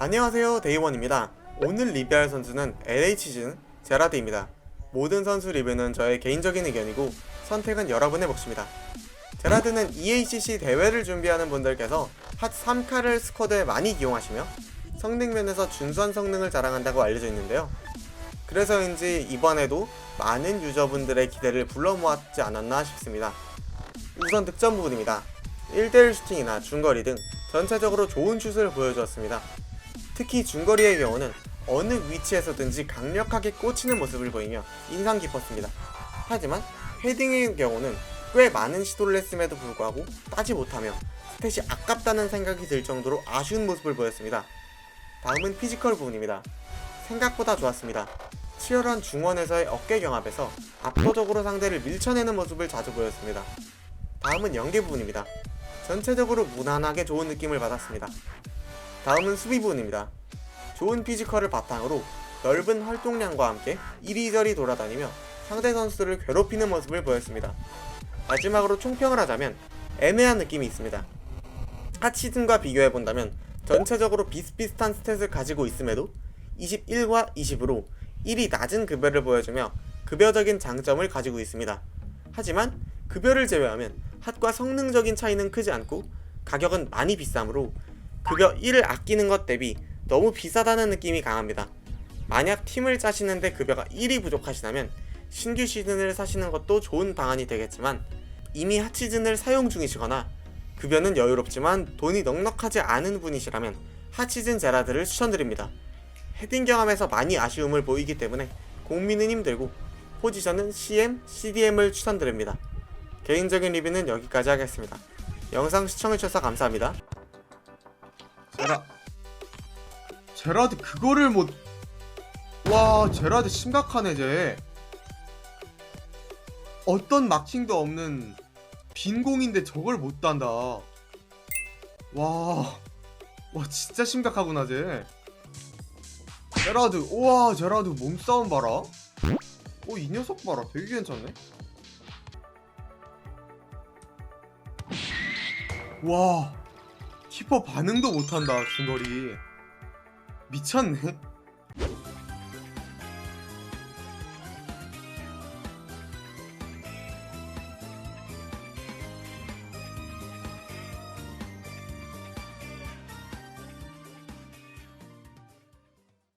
안녕하세요 데이원입니다. 오늘 리뷰할 선수는 LA 치즈는 제라드입니다. 모든 선수 리뷰는 저의 개인적인 의견이고 선택은 여러분의 몫입니다. 제라드는 EACC 대회를 준비하는 분들께서 핫 3카를 스쿼드에 많이 이용하시며 성능 면에서 준수한 성능을 자랑한다고 알려져 있는데요. 그래서인지 이번에도 많은 유저분들의 기대를 불러 모았지 않았나 싶습니다. 우선 득점 부분입니다. 1대1 슈팅이나 중거리 등 전체적으로 좋은 슛을 보여주었습니다 특히 중거리의 경우는 어느 위치에서든지 강력하게 꽂히는 모습을 보이며 인상 깊었습니다. 하지만 헤딩의 경우는 꽤 많은 시도를 했음에도 불구하고 따지 못하며 스탯이 아깝다는 생각이 들 정도로 아쉬운 모습을 보였습니다. 다음은 피지컬 부분입니다. 생각보다 좋았습니다. 치열한 중원에서의 어깨 경합에서 압도적으로 상대를 밀쳐내는 모습을 자주 보였습니다. 다음은 연계 부분입니다. 전체적으로 무난하게 좋은 느낌을 받았습니다. 다음은 수비 부분입니다. 좋은 피지컬을 바탕으로 넓은 활동량과 함께 이리저리 돌아다니며 상대 선수들을 괴롭히는 모습을 보였습니다. 마지막으로 총평을 하자면 애매한 느낌이 있습니다. 핫 시즌과 비교해본다면 전체적으로 비슷비슷한 스탯을 가지고 있음에도 21과 20으로 1이 낮은 급여를 보여주며 급여적인 장점을 가지고 있습니다. 하지만 급여를 제외하면 핫과 성능적인 차이는 크지 않고 가격은 많이 비싸므로 급여 1을 아끼는 것 대비 너무 비싸다는 느낌이 강합니다. 만약 팀을 짜시는데 급여가 1이 부족하시다면 신규 시즌을 사시는 것도 좋은 방안이 되겠지만 이미 핫 시즌을 사용 중이시거나 급여는 여유롭지만 돈이 넉넉하지 않은 분이시라면 핫 시즌 제라드를 추천드립니다. 헤딩 경험에서 많이 아쉬움을 보이기 때문에 공미는 힘들고 포지션은 CM, CDM을 추천드립니다. 개인적인 리뷰는 여기까지 하겠습니다. 영상 시청해주셔서 감사합니다. 제라 제라드 그거를 못. 와 제라드 심각하네 쟤. 어떤 마킹도 없는 빈 공인데 저걸 못 단다. 와, 와 진짜 심각하구나 쟤. 제라드, 우와 제라드 몸싸움 봐라. 어이 녀석 봐라, 되게 괜찮네. 와, 키퍼 반응도 못한다 중거리. 미쳤네.